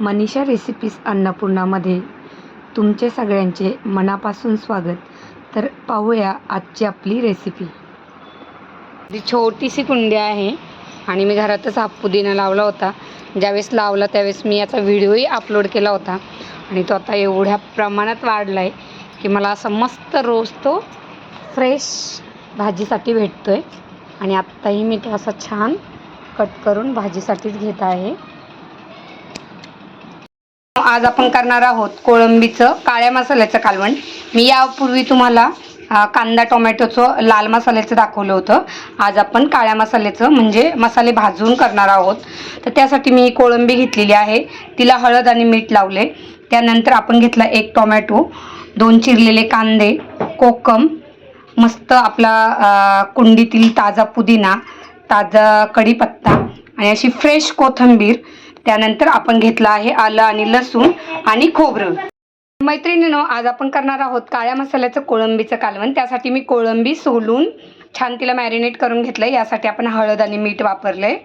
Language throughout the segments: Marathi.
मनीषा रेसिपीज अन्नपूर्णामध्ये तुमचे सगळ्यांचे मनापासून स्वागत. तर पाहूया आजची आपली रेसिपी जी छोटीशी कुंडी आहे आणि मी घरातच हा पुदिना लावला होता. ज्यावेळेस लावला त्यावेळेस मी याचा व्हिडिओही अपलोड केला होता. आणि तो आता एवढ्या प्रमाणात वाढला आहे की मला असं मस्त रोज तो फ्रेश भाजीसाठी भेटतो आहे आणि आत्ताही मी तो असा छान कट करून भाजीसाठीच घेत आहे. आज आपण करणार आहोत कोळंबीचं काळ्या मसाल्याचं कालवण. मी यापूर्वी तुम्हाला कांदा टोमॅटोचं लाल मसाल्याचं दाखवलं होतं. आज आपण काळ्या मसाल्याचं म्हणजे मसाले भाजून करणार आहोत. तर त्यासाठी मी कोळंबी घेतलेली आहे. तिला हळद आणि मीठ लावले. त्यानंतर आपण घेतला एक टोमॅटो दोन चिरलेले कांदे कोकम मस्त आपला कुंडीतील ताजा पुदिना ताजा कढीपत्ता आणि अशी फ्रेश कोथिंबीर त्यानंतर आपण घेतलं आहे आलं आणि लसूण आणि खोबरं. मैत्रिणीनो आज आपण करणार आहोत काळ्या मसाल्याचं कोळंबीचं कालवण. त्यासाठी मी कोळंबी सोलून छान तिला मॅरिनेट करून घेतलं. यासाठी आपण हळद आणि मीठ वापरलं आहे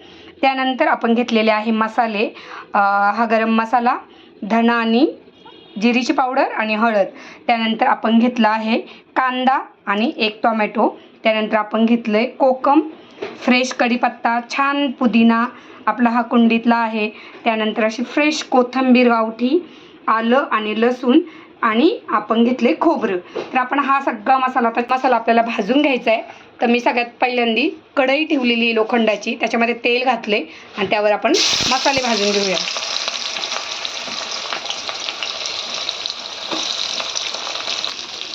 त्यानंतर आपण घेतलेले आहे मसाले हा गरम मसाला धणा आणि जिरीची पावडर आणि हळद. त्यानंतर आपण घेतला आहे कांदा आणि एक टोमॅटो. त्यानंतर आपण घेतलं आहे कोकम फ्रेश कढीपत्ता छान पुदिना. आपला हा कुंडीतला आहे. त्यानंतर अशी फ्रेश कोथिंबीर गावठी आलं आणि लसूण आणि आपण घेतले खोबरं. तर आपण हा सगळा मसाला तर मसाला आपल्याला भाजून घ्यायचा आहे तर मी सगळ्यात पहिल्यांदी कढई ठेवलेली आहे लोखंडाची. त्याच्यामध्ये तेल घातले आणि त्यावर आपण मसाले भाजून घेऊया.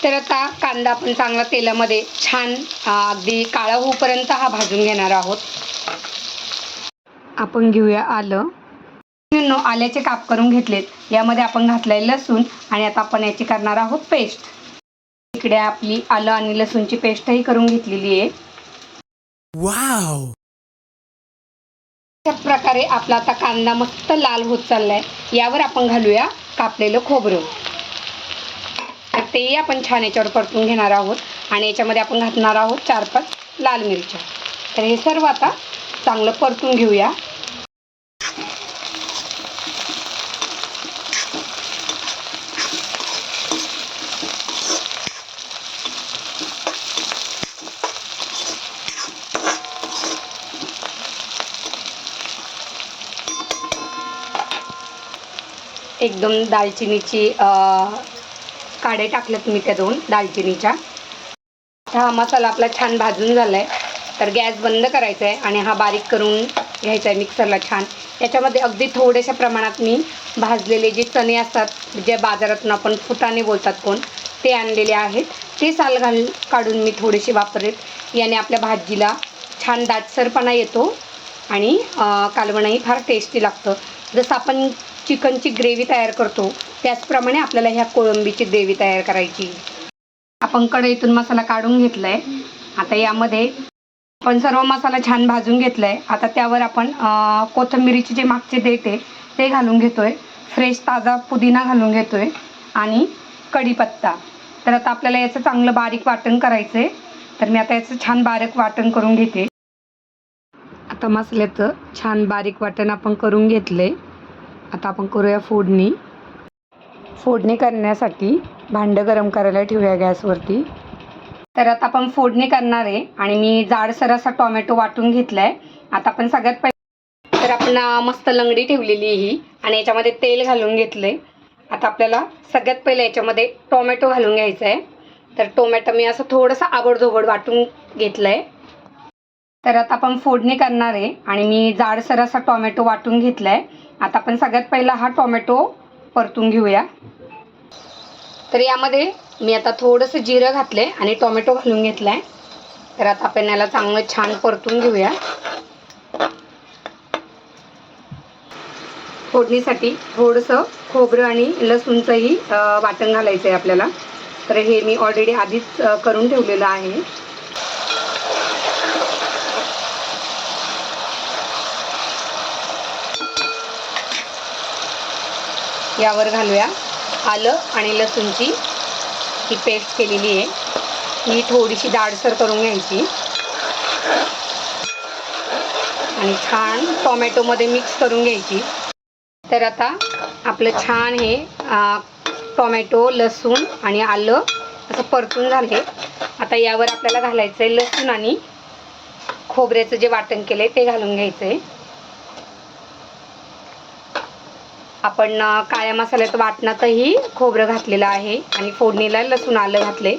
तर आता कांदा आपण चांगला तेलामध्ये छान अगदी काळा होऊपर्यंत हा भाजून घेणार आहोत. आपण घेऊया आलं. आल्याचे काप करून घेतलेत. यामध्ये आपण घातलंय लसूण आणि आता आपण याची करणार आहोत पेस्ट. इकडे आपली आलं आणि लसूणची पेस्टही करून घेतलेली आहे! अशा प्रकारे आपला आता कांदा मस्त लाल होत चाललाय. यावर आपण घालूया कापलेलं खोबरं. तर तेही आपण छान याच्यावर परतून घेणार आहोत. आणि याच्यामध्ये आपण घातणार आहोत चार पाच लाल मिरच्या. तर हे सर्व आता चांगलं परतून घेऊया. एकदम दालचिनीची अं, काडे टाकलेत मी त्या दोन दालचिनीच्या. हा मसाला आपला छान भाजून झाला आहे तर गॅस बंद करायचा आहे आणि हा बारीक करून घ्यायचा आहे मिक्सरला छान. याच्यामध्ये अगदी थोड्याशा प्रमाणात मी भाजलेले जे चणे असतात जे बाजारातून आपण फुटाणे बोलतात कोण ते आणलेले आहेत. ते साल घाल काढून मी थोडेसे वापरलेत याने आपल्या भाजीला छान दाटसरपणा येतो आणि कालवणही फार टेस्टी लागतं. जसं आपण चिकनची ग्रेव्ही तयार करतो त्याचप्रमाणे आपल्याला ह्या कोळंबीची देवी तयार करायची. आपण कढईतून मसाला काढून घेतला आहे आता यामध्ये आपण सर्व मसाला छान भाजून घेतला आहे आता त्यावर आपण अं, जे मागचे देठ आहे ते घालून घेतो आहे फ्रेश ताजा पुदिना घालून घेतो आहे आणि कढीपत्ता. तर आता आपल्याला याचं चांगलं बारीक वाटण करायचं आहे तर मी आता याचं छान बारीक वाटण करून घेते. आता मसाल्याचं छान बारीक वाटण आपण करून घेतलं आहे आता आपण करूया फोडणी. फोडणी करण्यासाठी भांडं गरम करायला ठेवूया गॅसवरती. तर आता आपण फोडणी करणार आहे आणि मी जाडसर असा टोमॅटो वाटून घेतला आहे आता आपण सगळ्यात पहिले तर आपण मस्त लंगडी ठेवलेली ही आणि याच्यामध्ये तेल घालून घेतलं आहे आता आपल्याला सगळ्यात पहिले याच्यामध्ये टोमॅटो घालून घ्यायचा आहे तर टोमॅटो मी असं थोडंसं आबडधोबड वाटून घेतलं आहे तर आता आपण फोडणी करणार आहे आणि मी जाडसर असा टोमॅटो वाटून घेतला आहे आता आपण सगळ्यात पहिला हा टोमॅटो परतून घेऊया. तर यामध्ये मी आता थोडंसं जिरं घातलं आहे आणि टोमॅटो घालून घेतला आहे तर आता आपण याला चांगलं छान परतून घेऊया. फोडणीसाठी थोडंसं खोबरं आणि लसूणचंही वाटण घालायचं आहे आपल्याला. तर हे मी ऑलरेडी आधीच करून ठेवलेलं आहे. यावर घालूया. आलं आणि लसूणची ही पेस्ट केलेली आहे. ही थोडीशी दाडसर करून घ्यायची. आणि छान टोमॅटोमध्ये मिक्स करून घ्यायची. तर आता आपलं छान हे टोमॅटो लसूण आणि आलं असं परतून झाले आता यावर आपल्याला घालायचं आहे लसूण आणि खोबऱ्याचं जे वाटण केलं आहे ते घालून घ्यायचं आहे आपण काळ्या मसाल्यात वाटणातही खोबरं घातलेलं आहे आणि फोडणीला लसूण आलं घातले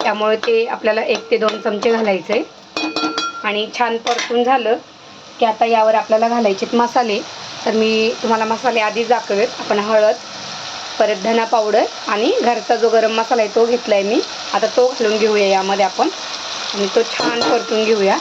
त्यामुळे ते आपल्याला एक ते दोन चमचे घालायचे आणि छान परतून झालं की आता यावर आपल्याला घालायचे मसाले. तर मी तुम्हाला मसाले आधीच दाखवेत. आपण हळद परत धना पावडर आणि घरचा जो गरम मसाला आहे तो घेतला आहे मी. आता तो घालून घेऊया यामध्ये आपण. आणि तो छान परतून घेऊया.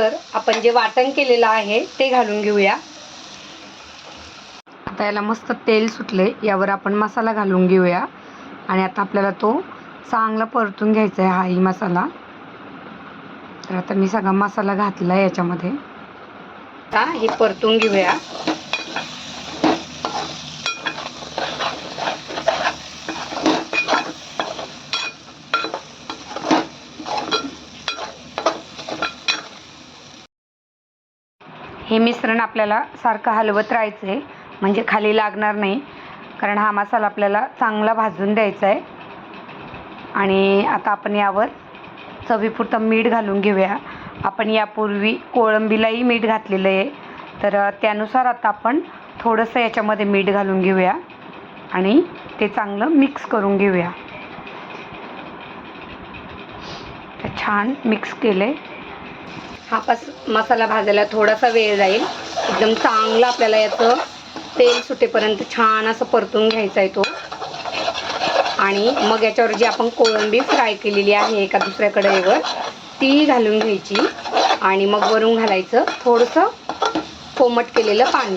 त्यानंतर आपण जे वाटण केलेलं आहे ते घालून घेऊया. आता याला मस्त तेल सुटले यावर आपण मसाला घालून घेऊया. आणि आता आपल्याला तो चांगला परतून घ्यायचा आहे हाही मसाला. तर आता मी सगळा मसाला घातला आहे याच्यामध्ये. आता हे परतून घेऊया. हे मिश्रण आपल्याला सारखं हलवत राहायचं आहे म्हणजे खाली लागणार नाही. कारण हा मसाला आपल्याला चांगला भाजून द्यायचा आहे आणि आता आपण यावर चवीपुरतं मीठ घालून घेऊया. आपण यापूर्वी कोळंबीलाही मीठ घातलेलं आहे तर त्यानुसार आता आपण थोडंसं याच्यामध्ये मीठ घालून घेऊया. आणि ते चांगलं मिक्स करून घेऊया. छान मिक्स केलं आहे हा पास मसाला भाजायला थोडासा वेळ जाईल. एकदम चांगलं आपल्याला याचं तेल सुटेपर्यंत छान असं परतून घ्यायचा आहे तो. आणि मग याच्यावर जी आपण कोळंबी फ्राय केलेली आहे एका दुसऱ्या कढईवर ती घालून घ्यायची. आणि मग वरून घालायचं थोडंसं कोमट केलेलं पाणी.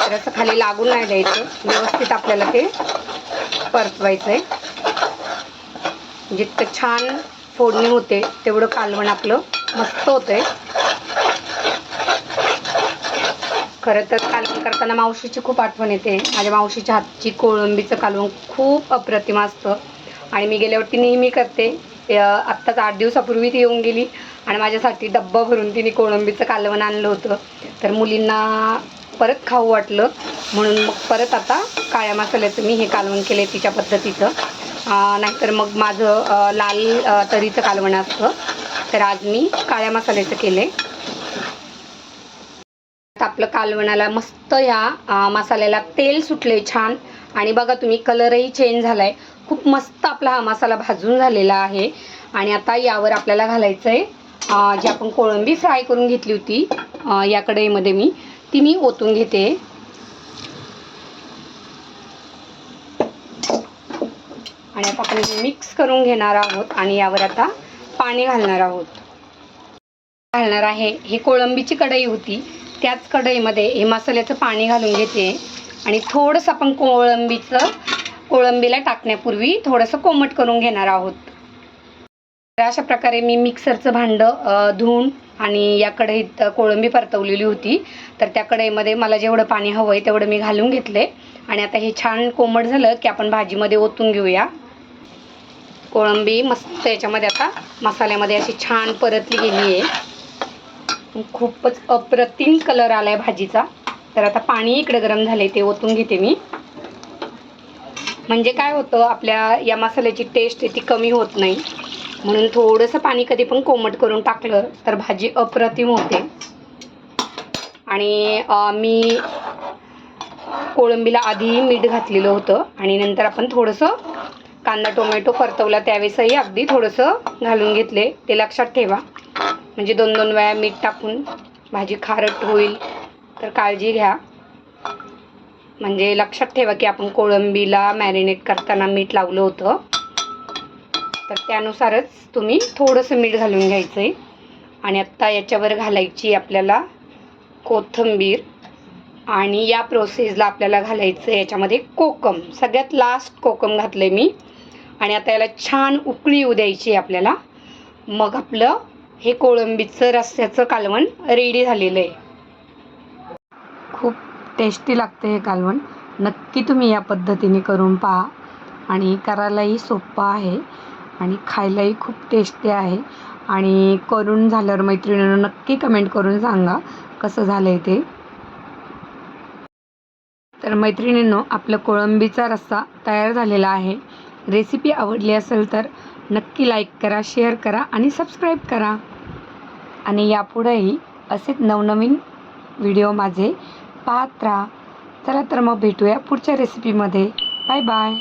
तर असं खाली लागून नाही द्यायचं. व्यवस्थित आपल्याला ते परतवायचं आहे जितकं छान फोडणी होते तेवढं कालवण आपलं मस्त होतंय खरं तर कालवण करताना मावशीची खूप आठवण येते. माझ्या मावशीच्या हातची कोळंबीचं कालवण खूप अप्रतिम असतं. आणि मी गेल्यावरती नेहमी करते. आत्ताच आठ दिवसापूर्वी ती येऊन गेली. आणि माझ्यासाठी डब्बा भरून तिने कोळंबीचं कालवण आणलं होतं. तर मुलींना परत खाऊ वाटलं. म्हणून मग परत आता काळ्या मसाल्याचं मी हे कालवण केलं आहे तिच्या पद्धतीचं. नाहीतर मग माझं लाल तरीचं कालवण असतं. तर आज मी काळ्या मसाल्याचं केलं आहे आपलं कालवणाला मस्त ह्या मसाल्याला तेल सुटले छान. आणि बघा तुम्ही कलरही चेंज झालाय. खूप मस्त आपला हा मसाला भाजून झालेला आहे. आणि आता यावर आपल्याला घालायचं आहे जी आपण कोळंबी फ्राय करून घेतली होती या कढईमध्ये मी ती मी ओतून घेते. आणि आता आपण मिक्स करून घेणार आहोत. आणि यावर आता पाणी घालणार आहोत. घालणार आहे. हे कोळंबीची कढई होती. त्याच कढईमध्ये हे मसाल्याचं पाणी घालून घेते. आणि थोडंसं आपण कोळंबीचं कोळंबीला टाकण्यापूर्वी थोडंसं कोमट करून घेणार आहोत. तर अशा प्रकारे मी मिक्सरचं भांडं धुऊन धुवून आणि या कढईत कोळंबी परतवलेली होती. तर त्या कढईमध्ये मला जेवढं पाणी हवं आहे तेवढं मी घालून घेतले आणि आता हे छान कोमट झालं की आपण भाजीमध्ये ओतून घेऊया. कोळंबी मस्त याच्यामध्ये आता मसाल्यामध्ये अशी छान परतली गेली आहे. खूपच अप्रतिम कलर आलाय भाजीचा. तर आता पाणी इकडे गरम झाले ते ओतून घेते मी. म्हणजे काय होतं आपल्या या मसाल्याची टेस्ट आहे ती कमी होत नाही. म्हणून थोडंसं पाणी कधी पण कोमट करून टाकलं तर भाजी अप्रतिम होते. आणि मी कोळंबीला आधी मीठ घातलेलं होतं. आणि नंतर आपण थोडंसं कांदा टोमॅटो परतवला त्यावेळेसही अगदी थोडंसं घालून घेतले. ते लक्षात ठेवा. म्हणजे दोन दोन वेळा मीठ टाकून भाजी खारट होईल तर काळजी घ्या. म्हणजे लक्षात ठेवा की आपण कोळंबीला मॅरिनेट करताना मीठ लावलं होतं. तर त्यानुसारच तुम्ही थोडंसं मीठ घालून घ्यायचं आहे आणि आत्ता याच्यावर घालायची आपल्याला कोथिंबीर. आणि या प्रोसेसला आपल्याला घालायचं आहे याच्यामध्ये कोकम. सगळ्यात लास्ट कोकम घातलं आहे मी. आणि आता याला छान उकळी येऊ द्यायची आहे आपल्याला. मग आपलं हे कोळंबीचं रस्स्याचं कालवण रेडी झालेलं आहे. खूप टेस्टी लागते हे कालवण. नक्की तुम्ही या पद्धतीने करून पहा. आणि करायलाही सोपं आहे. आणि खायलाही खूप टेस्टी आहे. आणि करून झाल्यावर मैत्रिणीनं नक्की कमेंट करून सांगा कसं झालं आहे ते. तर मैत्रिणींनो आपलं कोळंबीचा रस्सा तयार झालेला आहे. रेसिपी आवडली असेल तर नक्की लाईक करा शेअर करा आणि सबस्क्राईब करा. आणि यापुढेही असेच नवनवीन व्हिडिओ माझे पाहत राहा. चला तर मग भेटूया पुढच्या रेसिपीमध्ये. Bye bye.